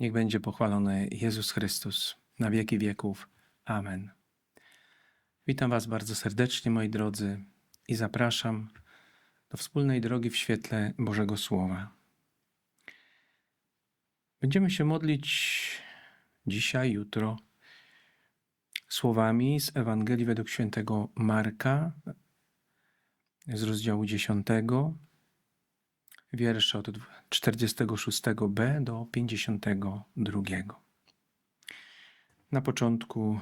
Niech będzie pochwalony Jezus Chrystus na wieki wieków. Amen. Witam Was bardzo serdecznie, moi drodzy, i zapraszam do wspólnej drogi w świetle Bożego Słowa. Będziemy się modlić dzisiaj, jutro słowami z Ewangelii według świętego Marka z rozdziału 10, wiersze od 46b do 52. Na początku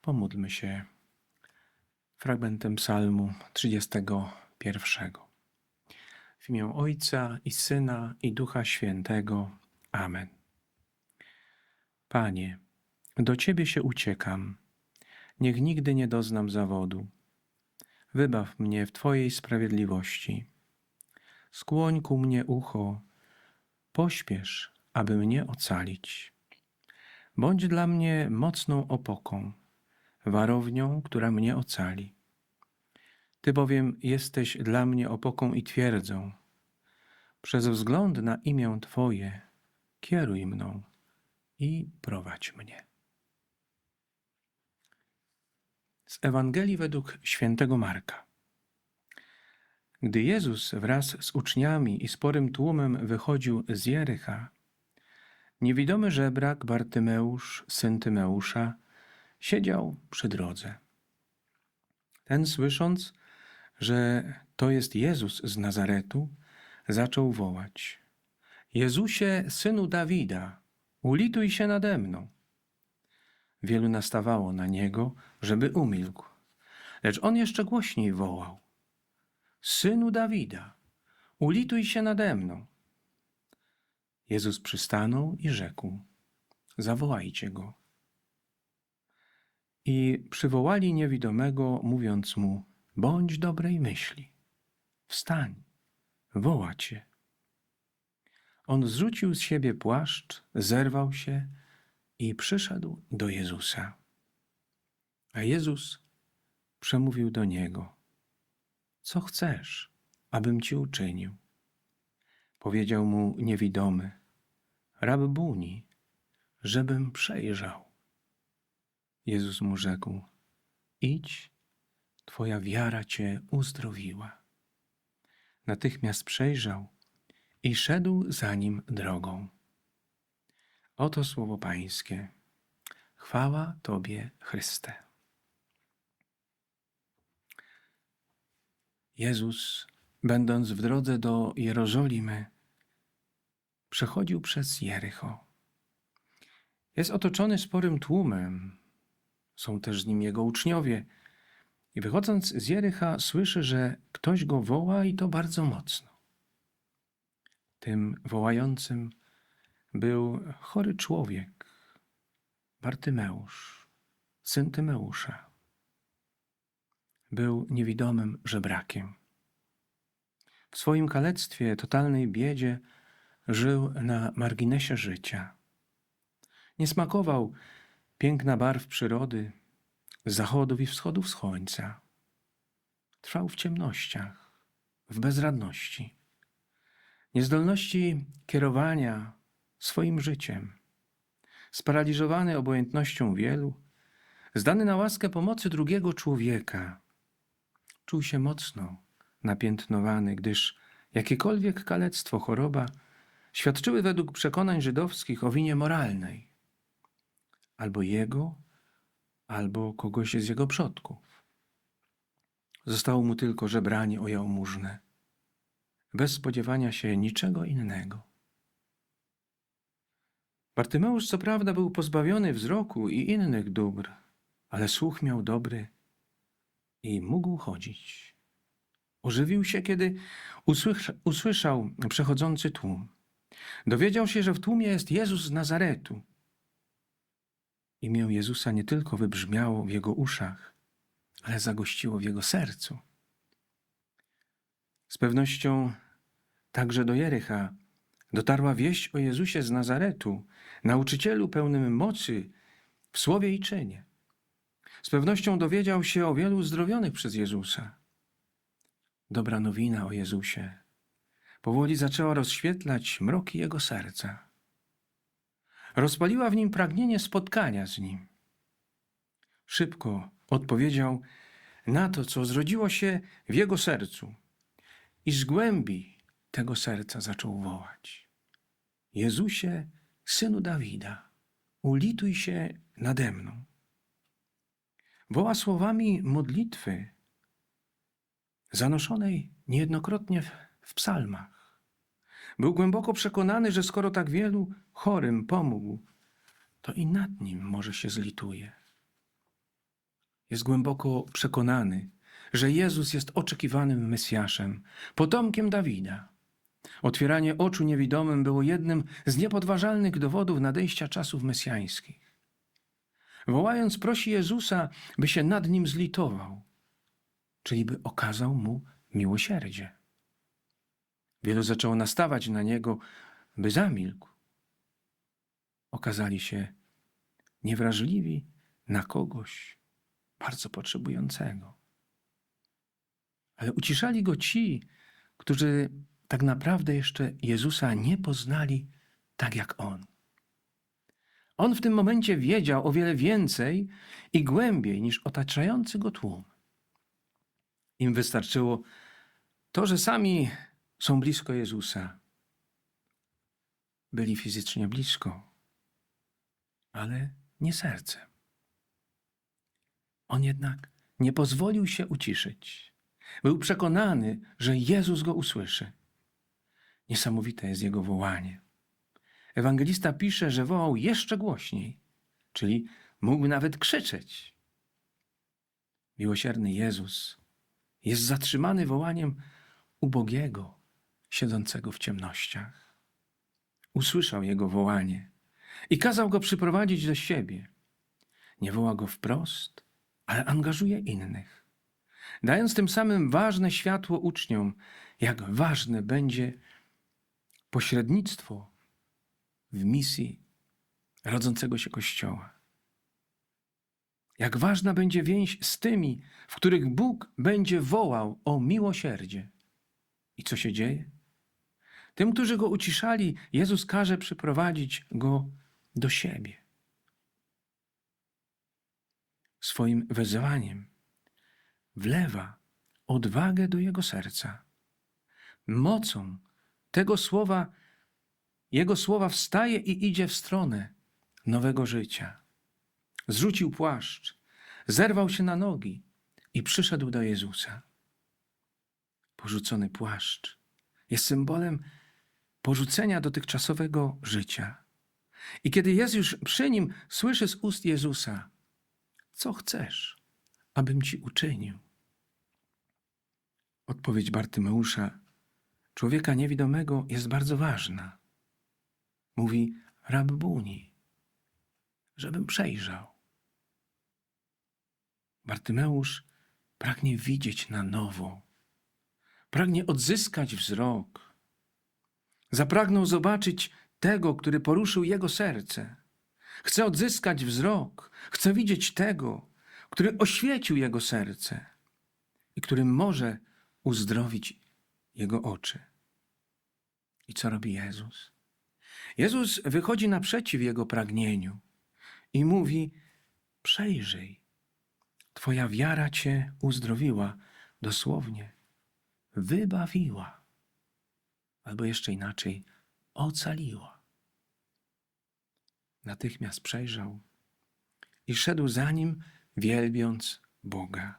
pomódlmy się fragmentem Psalmu 31. W imię Ojca i Syna i Ducha Świętego. Amen. Panie, do Ciebie się uciekam. Niech nigdy nie doznam zawodu. Wybaw mnie w Twojej sprawiedliwości. Skłoń ku mnie ucho, pośpiesz, aby mnie ocalić. Bądź dla mnie mocną opoką, warownią, która mnie ocali. Ty bowiem jesteś dla mnie opoką i twierdzą. Przez wzgląd na imię Twoje kieruj mną i prowadź mnie. Z Ewangelii według świętego Marka. Gdy Jezus wraz z uczniami i sporym tłumem wychodził z Jericha, niewidomy żebrak Bartymeusz, syn Tymeusza, siedział przy drodze. Ten słysząc, że to jest Jezus z Nazaretu, zaczął wołać: Jezusie, synu Dawida, ulituj się nade mną. Wielu nastawało na niego, żeby umilkł, lecz on jeszcze głośniej wołał: Synu Dawida, ulituj się nade mną. Jezus przystanął i rzekł: Zawołajcie go. I przywołali niewidomego, mówiąc mu: Bądź dobrej myśli, wstań, woła cię. On zrzucił z siebie płaszcz, zerwał się i przyszedł do Jezusa. A Jezus przemówił do niego: Co chcesz, abym ci uczynił? Powiedział mu niewidomy: Rabbuni, żebym przejrzał. Jezus mu rzekł: Idź, twoja wiara cię uzdrowiła. Natychmiast przejrzał i szedł za nim drogą. Oto słowo Pańskie. Chwała Tobie, Chryste. Jezus, będąc w drodze do Jerozolimy, przechodził przez Jericho. Jest otoczony sporym tłumem. Są też z nim jego uczniowie. I wychodząc z Jericha, słyszy, że ktoś go woła i to bardzo mocno. Tym wołającym był chory człowiek, Bartymeusz, syn Tymeusza. Był niewidomym żebrakiem. W swoim kalectwie, totalnej biedzie, żył na marginesie życia. Nie smakował piękna barw przyrody, zachodów i wschodów słońca. Trwał w ciemnościach, w bezradności, niezdolności kierowania swoim życiem. Sparaliżowany obojętnością wielu, zdany na łaskę pomocy drugiego człowieka, czuł się mocno napiętnowany, gdyż jakiekolwiek kalectwo, choroba świadczyły według przekonań żydowskich o winie moralnej albo jego, albo kogoś z jego przodków. Zostało mu tylko żebranie o jałmużnę, bez spodziewania się niczego innego. Bartymeusz co prawda był pozbawiony wzroku i innych dóbr, ale słuch miał dobry i mógł chodzić. Ożywił się, kiedy usłysza, usłyszał przechodzący tłum. Dowiedział się, że w tłumie jest Jezus z Nazaretu. Imię Jezusa nie tylko wybrzmiało w jego uszach, ale zagościło w jego sercu. Z pewnością także do Jericha dotarła wieść o Jezusie z Nazaretu, nauczycielu pełnym mocy w słowie i czynie. Z pewnością dowiedział się o wielu uzdrowionych przez Jezusa. Dobra nowina o Jezusie powoli zaczęła rozświetlać mroki jego serca. rozpaliła w nim pragnienie spotkania z nim. Szybko odpowiedział na to, co zrodziło się w jego sercu, i z głębi tego serca zaczął wołać: Jezusie, synu Dawida, ulituj się nade mną. Woła słowami modlitwy, zanoszonej niejednokrotnie w, psalmach. Był głęboko przekonany, że skoro tak wielu chorym pomógł, to i nad nim może się zlituje. Jest głęboko przekonany, że Jezus jest oczekiwanym Mesjaszem, potomkiem Dawida. Otwieranie oczu niewidomym było jednym z niepodważalnych dowodów nadejścia czasów mesjańskich. Wołając, prosi Jezusa, by się nad nim zlitował, czyli by okazał mu miłosierdzie. Wielu zaczęło nastawać na niego, by zamilkł. Okazali się niewrażliwi na kogoś bardzo potrzebującego. Ale uciszali go ci, którzy tak naprawdę jeszcze Jezusa nie poznali tak jak on. On w tym momencie wiedział o wiele więcej i głębiej niż otaczający go tłum. Im wystarczyło to, że sami są blisko Jezusa. Byli fizycznie blisko, ale nie sercem. On jednak nie pozwolił się uciszyć. Był przekonany, że Jezus go usłyszy. Niesamowite jest jego wołanie. Ewangelista pisze, że wołał jeszcze głośniej, czyli mógł nawet krzyczeć. Miłosierny Jezus jest zatrzymany wołaniem ubogiego, siedzącego w ciemnościach. Usłyszał jego wołanie i kazał go przyprowadzić do siebie. Nie woła go wprost, ale angażuje innych, dając tym samym ważne światło uczniom, jak ważne będzie pośrednictwo w misji rodzącego się Kościoła. Jak ważna będzie więź z tymi, w których Bóg będzie wołał o miłosierdzie. I co się dzieje? Tym, którzy go uciszali, Jezus każe przyprowadzić go do siebie. Swoim wezwaniem wlewa odwagę do jego serca. Mocą tego słowa, jego słowa wstaje i idzie w stronę nowego życia. Zrzucił płaszcz, zerwał się na nogi i przyszedł do Jezusa. Porzucony płaszcz jest symbolem porzucenia dotychczasowego życia. I kiedy jest już przy nim, słyszy z ust Jezusa: Co chcesz, abym ci uczynił? Odpowiedź Bartymeusza, człowieka niewidomego, jest bardzo ważna. Mówi: Rabbuni, żebym przejrzał. Bartymeusz pragnie widzieć na nowo, pragnie odzyskać wzrok. Zapragnął zobaczyć tego, który poruszył jego serce. Chce odzyskać wzrok, chce widzieć tego, który oświecił jego serce i który może uzdrowić jego oczy. I co robi Jezus? Jezus wychodzi naprzeciw jego pragnieniu i mówi: Przejrzyj, Twoja wiara cię uzdrowiła, dosłownie wybawiła, albo jeszcze inaczej, ocaliła. Natychmiast przejrzał i szedł za nim, wielbiąc Boga.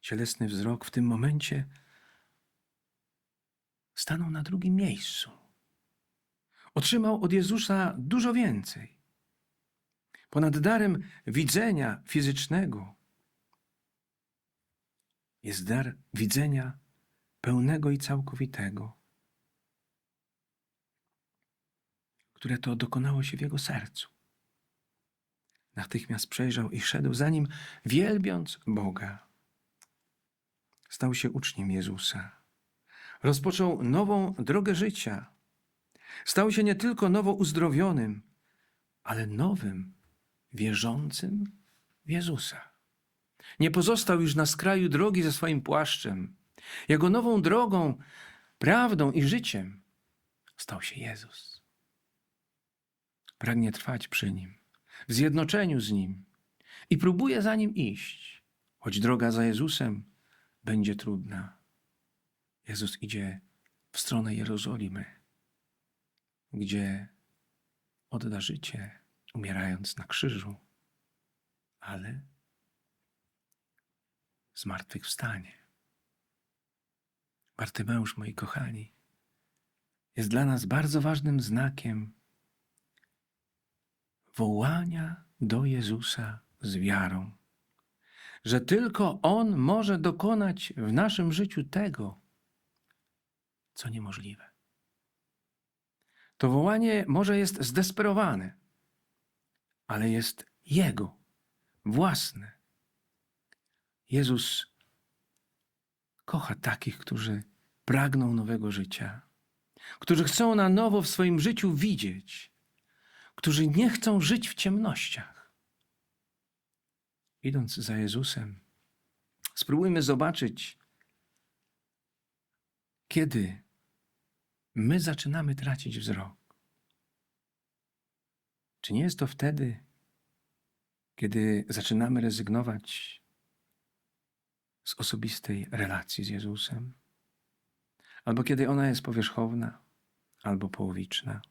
Cielesny wzrok w tym momencie stanął na drugim miejscu. Otrzymał od Jezusa dużo więcej. Ponad darem widzenia fizycznego jest dar widzenia pełnego i całkowitego, które to dokonało się w jego sercu. Natychmiast przejrzał i szedł za nim, wielbiąc Boga. Stał się uczniem Jezusa. Rozpoczął nową drogę życia. Stał się nie tylko nowo uzdrowionym, ale nowym, wierzącym w Jezusa. Nie pozostał już na skraju drogi ze swoim płaszczem. Jego nową drogą, prawdą i życiem stał się Jezus. pragnie trwać przy Nim, w zjednoczeniu z Nim i próbuje za Nim iść, choć droga za Jezusem będzie trudna. Jezus idzie w stronę Jerozolimy, gdzie odda życie, umierając na krzyżu, ale zmartwychwstanie. Bartymeusz, moi kochani, jest dla nas bardzo ważnym znakiem wołania do Jezusa z wiarą, że tylko On może dokonać w naszym życiu tego, co niemożliwe. To wołanie może jest zdesperowane, ale jest Jego, własne. Jezus kocha takich, którzy pragną nowego życia, którzy chcą na nowo w swoim życiu widzieć, którzy nie chcą żyć w ciemnościach. Idąc za Jezusem, spróbujmy zobaczyć, kiedy my zaczynamy tracić wzrok. Czy nie jest to wtedy, kiedy zaczynamy rezygnować z osobistej relacji z Jezusem? Albo kiedy ona jest powierzchowna, albo połowiczna.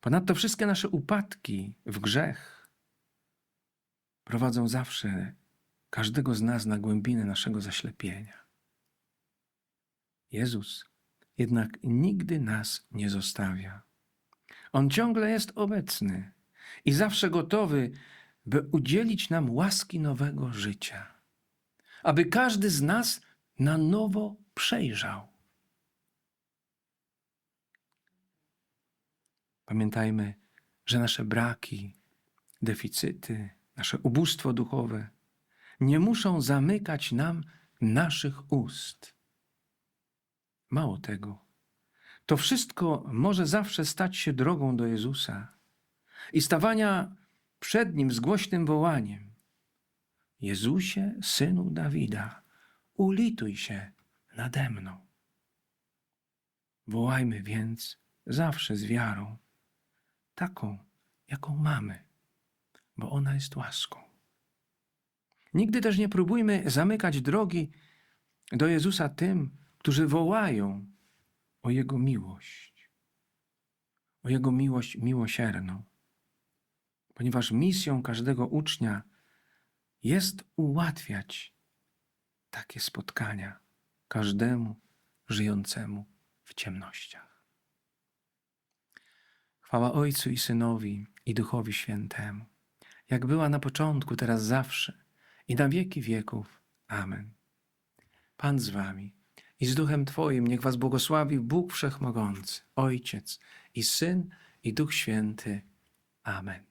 Ponadto wszystkie nasze upadki w grzech prowadzą zawsze każdego z nas na głębinę naszego zaślepienia. Jezus jednak nigdy nas nie zostawia. On ciągle jest obecny i zawsze gotowy, by udzielić nam łaski nowego życia, aby każdy z nas na nowo przejrzał. Pamiętajmy, że nasze braki, deficyty, nasze ubóstwo duchowe nie muszą zamykać nam naszych ust. Mało tego, to wszystko może zawsze stać się drogą do Jezusa i stawania przed Nim z głośnym wołaniem: Jezusie, synu Dawida, ulituj się nade mną. Wołajmy więc zawsze z wiarą, taką, jaką mamy, bo ona jest łaską. Nigdy też nie próbujmy zamykać drogi do Jezusa tym, którzy wołają o Jego miłość, o Jego miłość miłosierną, ponieważ misją każdego ucznia jest ułatwiać takie spotkania każdemu żyjącemu w ciemnościach. Chwała Ojcu i Synowi i Duchowi Świętemu, jak była na początku, teraz zawsze i na wieki wieków. Amen. Pan z wami i z Duchem Twoim niech was błogosławi Bóg Wszechmogący, Ojciec i Syn i Duch Święty. Amen.